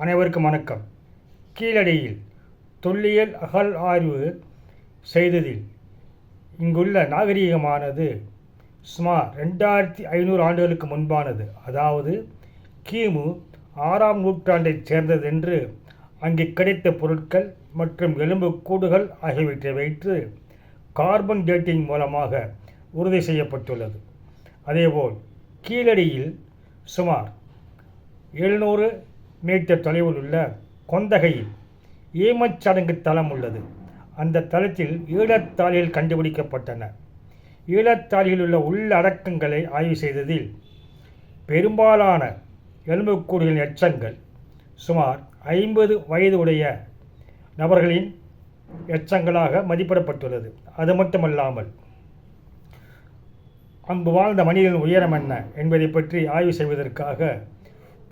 அனைவருக்கும் வணக்கம். கீழடியில் தொல்லியல் அகல் ஆய்வு செய்ததில் இங்குள்ள நாகரிகமானது சுமார் ரெண்டாயிரத்தி ஐநூறு ஆண்டுகளுக்கு முன்பானது. அதாவது கிமு ஆறாம் நூற்றாண்டைச் சேர்ந்ததென்று அங்கே கிடைத்த பொருட்கள் மற்றும் எலும்பு கூடுகள் ஆகியவற்றை வைத்து கார்பன் டேட்டிங் மூலமாக உறுதி செய்யப்பட்டுள்ளது. அதேபோல் கீழடியில் சுமார் எழுநூறு மீட்டர் தொலைவில் உள்ள கொந்தகையில் ஈமச்சடங்கு தலம் உள்ளது. அந்த தளத்தில் ஈழத்தாளிகள் கண்டுபிடிக்கப்பட்டன. ஈழத்தாளியில் உள்ள உள்ளடக்கங்களை ஆய்வு செய்ததில் பெரும்பாலான எலும்புக்கூடுகளின் எச்சங்கள் சுமார் ஐம்பது வயது உடைய நபர்களின் எச்சங்களாக மதிப்பிடப்பட்டுள்ளது. அது மட்டுமல்லாமல் அங்கு வாழ்ந்த மனிதனின் உயரம் என்ன என்பதை பற்றி ஆய்வு செய்வதற்காக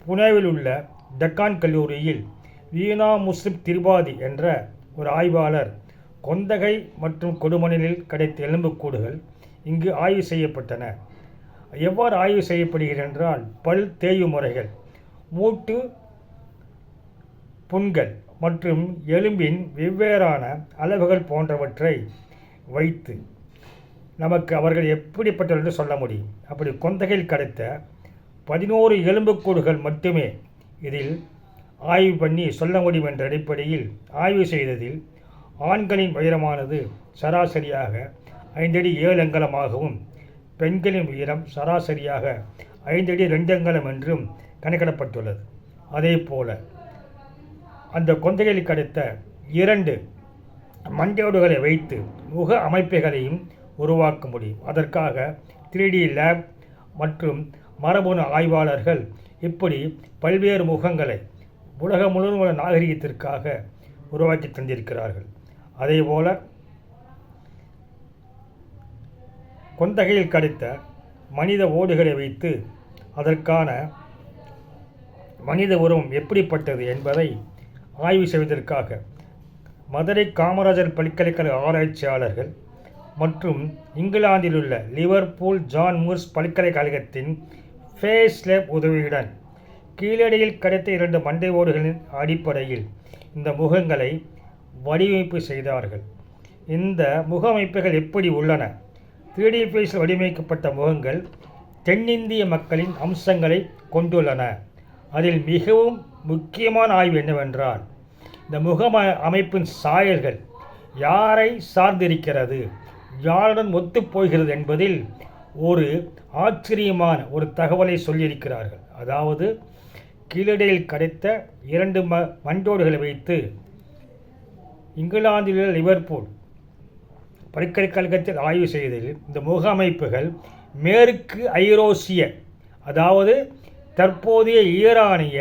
புனேவில் உள்ள டக்கான் கல்லூரியில் வீணா முஸ்லிம் திரிபாதி என்ற ஒரு ஆய்வாளர் கொந்தகை மற்றும் கொடுமணலில் கிடைத்த எலும்புக்கூடுகள் இங்கு ஆய்வு செய்யப்பட்டன. எவ்வாறு ஆய்வு செய்யப்படுகிறென்றால் பல் தேய்வு முறைகள் மூட்டு புண்கள் மற்றும் எலும்பின் வெவ்வேறான அளவுகள் போன்றவற்றை வைத்து நமக்கு அவர்கள் எப்படிப்பட்டவர்கள் என்று சொல்ல முடியும். அப்படி கொந்தகையில் கிடைத்த பதினோரு எலும்புக்கூடுகள் மட்டுமே இதில் ஆய்வு பண்ணி சொல்ல முடியும் என்ற அடிப்படையில் ஆய்வு செய்ததில் ஆண்களின் உயரமானது சராசரியாக ஐந்தடி ஏழு அங்கலமாகவும் பெண்களின் உயரம் சராசரியாக ஐந்தடி ரெண்டு அங்கலம் என்றும் கணக்கிடப்பட்டுள்ளது. அதே போல அந்த கொந்தைகளில் கிடைத்த இரண்டு மண்டையோடுகளை வைத்து முக அமைப்புகளையும் உருவாக்க முடியும். அதற்காக த்ரீ டி லேப் மற்றும் மரபணு ஆய்வாளர்கள் இப்படி பல்வேறு முகங்களை உலகம் முழுவதும் உள்ள நாகரிகத்திற்காக உருவாக்கி தந்திருக்கிறார்கள். அதேபோல கொந்தகையில் கடித்த மனித ஓடுகளை வைத்து அதற்கான மனித உருவம் எப்படிப்பட்டது என்பதை ஆய்வு செய்வதற்காக மதுரை காமராஜர் பல்கலைக்கழக ஆராய்ச்சியாளர்கள் மற்றும் இங்கிலாந்திலுள்ள லிவர்பூல் ஜான் மூர்ஸ் பல்கலைக்கழகத்தின் ஃபேஸ் லேப் உதவியுடன் கீழடியில் கிடைத்த இரண்டு மண்டை ஓடுகளின் அடிப்படையில் இந்த முகங்களை வடிவமைப்பு செய்தார்கள். இந்த முகமைப்புகள் எப்படி உள்ளன? த்ரீ வடிவமைக்கப்பட்ட முகங்கள் தென்னிந்திய மக்களின் அம்சங்களை கொண்டுள்ளன. அதில் மிகவும் முக்கியமான ஆய்வு என்னவென்றால் இந்த முக அமைப்பின் சாயல்கள் யாரை சார்ந்திருக்கிறது? யாருடன் ஒத்துப்போகிறது என்பதில் ஒரு ஆச்சரியமான ஒரு தகவலை சொல்லியிருக்கிறார்கள். அதாவது கீழடியில் கிடைத்த இரண்டு ம மண்டோடுகளை வைத்து இங்கிலாந்தில் உள்ள லிவர்பூல் பல்கலைக்கழகத்தில் ஆய்வு செய்ததில் இந்த முக அமைப்புகள் மேற்கு ஐரோசிய அதாவது தற்போதைய ஈரானிய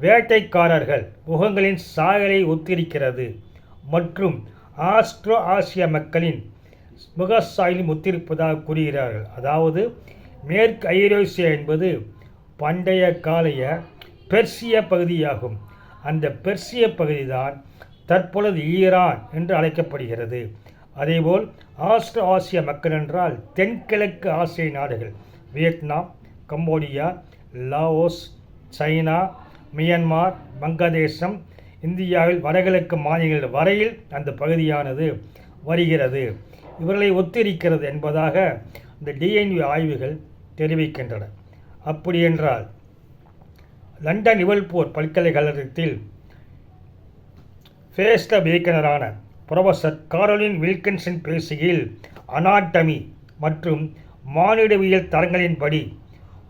வேட்டைக்காரர்கள் முகங்களின் சாயலை ஒத்திருக்கிறது மற்றும் ஆஸ்ட்ரோ ஆசிய மக்களின் முகசாயலும் ஒத்திருப்பதாக கூறுகிறார்கள். அதாவது மேற்கு ஐரோசியா என்பது பண்டைய காலைய பெர்சிய பகுதியாகும். அந்த பெர்சிய பகுதிதான் தற்பொழுது ஈரான் என்று அழைக்கப்படுகிறது. அதேபோல் ஆஸ்ட்ரோ ஆசிய மக்கள் என்றால் தென்கிழக்கு ஆசிய நாடுகள். Vietnam Cambodia Laos China Myanmar Vangadesam இந்தியாவில் வடகிழக்கு மாநிலங்கள் வரையில் அந்த பகுதியானது வருகிறது. இவர்களை ஒத்திருக்கிறது என்பதாக இந்த டிஎன்வி ஆய்வுகள் தெரிவிக்கின்றன. அப்படி என்றால் லண்டன் லிவல்பூர் பல்கலைக்கழகத்தில் சிரேஷ்ட இயக்குனரான புரொஃபசர் காரோலின் வில்கின்சன் பேசுகையில் அனாட்டமி மற்றும் மானிடவியல் தரங்களின்படி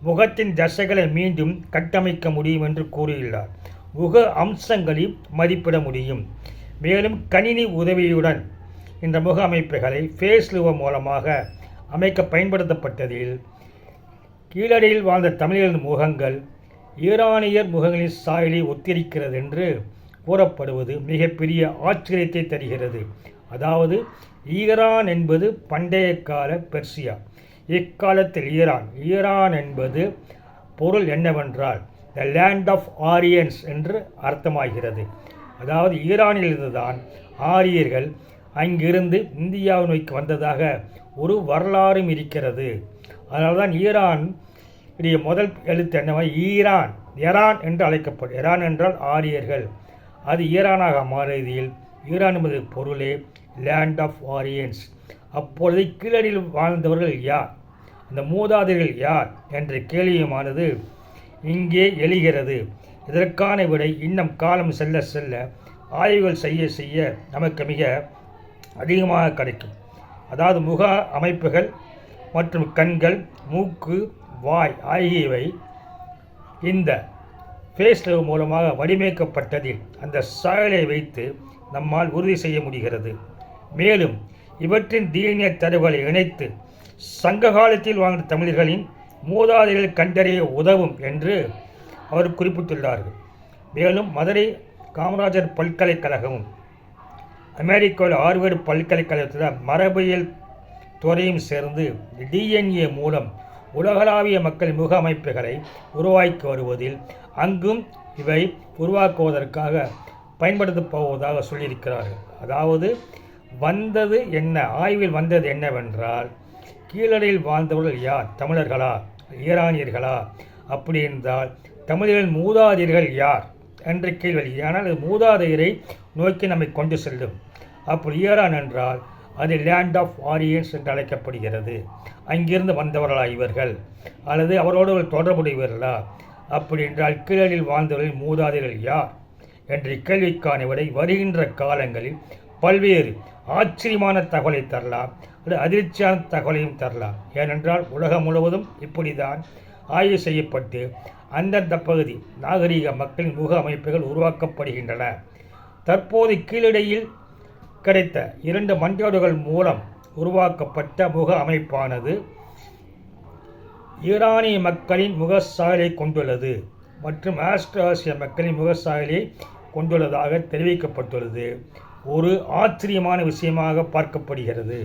முகத்தின் தசைகளை மீண்டும் கட்டமைக்க முடியும் என்று கூறியுள்ளார். முக அம்சங்களை மதிப்பிட முடியும். மேலும் கணினி உதவியுடன் இந்த முக அமைப்புகளை ஃபேஸ் லுவ மூலமாக அமைக்க பயன்படுத்தப்பட்டதில் கீழடியில் வாழ்ந்த தமிழர்களின் முகங்கள் ஈரானியர் முகங்களின் சாயலை ஒத்திருக்கிறது என்று கூறப்படுவது மிகப்பெரிய ஆச்சரியத்தை தருகிறது. அதாவது ஈரான் என்பது பண்டைய கால பெர்சியா. இக்காலத்தில் ஈரான்? ஈரான் என்பது பொருள் என்னவென்றால் த லேண்ட் ஆஃப் ஆரியன்ஸ் என்று அர்த்தமாகிறது. அதாவது ஈரானிலிருந்து தான் ஆரியர்கள் அங்கிருந்து இந்தியாவை நோக்கி வந்ததாக ஒரு வரலாறும் இருக்கிறது. அதனால்தான் ஈரான் இடைய முதல் எழுத்து என்னவா? ஈரான். எரான் என்று அழைக்கப்படும். எரான் என்றால் ஆரியர்கள். அது ஈரானாக மாறியதில் ஈரான் என்பது பொருளே லேண்ட் ஆஃப் ஆரியன்ஸ் அப்பொழுது கீழடியில் வாழ்ந்தவர்கள் யார்? அந்த மூதாதையர்கள் யார்? என்ற கேள்வியுமானது இங்கே எழுகிறது. இதற்கான விடை இன்னும் காலம் செல்ல செல்ல ஆய்வுகள் செய்ய செய்ய நமக்கு மிக அதிகமாக கிடைக்கும். அதாவது முக அமைப்புகள் மற்றும் கண்கள் மூக்கு வாய் ஆகியவை இந்த ஃபேஸ் மூலமாக வடிவமைக்கப்பட்டதில் அந்த சாயலை வைத்து நம்மால் உறுதி செய்ய முடிகிறது. மேலும் இவற்றின் டிஎன்ஏ தரவுகளை இணைத்து சங்க காலத்தில் வாழ்ந்த தமிழர்களின் மூதாதைகள் கண்டறிய உதவும் என்று அவர் குறிப்பிட்டுள்ளார்கள். மேலும் மதுரை காமராஜர் பல்கலைக்கழகமும் அமெரிக்காவில் ஆர்வர்டு பல்கலைக்கழகத்தில் மரபியல் துறையும் சேர்ந்து டிஎன்ஏ மூலம் உலகளாவிய மக்கள் முக அமைப்புகளை உருவாக்கி வருவதில் அங்கும் இவை உருவாக்குவதற்காக பயன்படுத்தப் போவதாக சொல்லியிருக்கிறார்கள். அதாவது வந்தது என்ன ஆய்வில் வந்தது என்னவென்றால் கீழடியில் வாழ்ந்தவர்கள் யார் தமிழர்களா ஈரானியர்களா அப்படி என்றால் தமிழர்கள் மூதாதையர்கள் யார் என்ற கேள்வி. ஆனால் மூதாதையரை நோக்கி நம்மை கொண்டு செல்லும். அப்படி ஈரான் என்றால் அது லேண்ட் ஆஃப் வாரியர்ஸ் என்று அழைக்கப்படுகிறது. அங்கிருந்து வந்தவர்களா இவர்கள்? அல்லது அவரோடு தொடர்புடையவர்களா? அப்படி என்றால் கீழடியில் வாழ்ந்தவர்களின் மூதாதையர்கள் யார்? என்ற கேள்விக்கான விடை வருகின்ற காலங்களில் பல்வேறு ஆச்சரியமான தகவலை தரலாம். அல்லது அதிர்ச்சியான தகவலையும் தரலாம். ஏனென்றால் உலகம் முழுவதும் இப்படிதான் ஆய்வு செய்யப்பட்டு அந்தந்த பகுதி நாகரீக மக்களின் முக அமைப்புகள் உருவாக்கப்படுகின்றன. தற்போது கீழடையில் கிடைத்த இரண்டு மண்பாடுகள் மூலம் உருவாக்கப்பட்ட முக அமைப்பானது ஈரானிய மக்களின் முகசாயலை கொண்டுள்ளது மற்றும் ஆஸ்திரேலிய மக்களின் முகசாயலை கொண்டுள்ளதாக தெரிவிக்கப்பட்டுள்ளது. ஒரு ஆச்சரியமான விஷயமாக பார்க்கப்படுகிறது.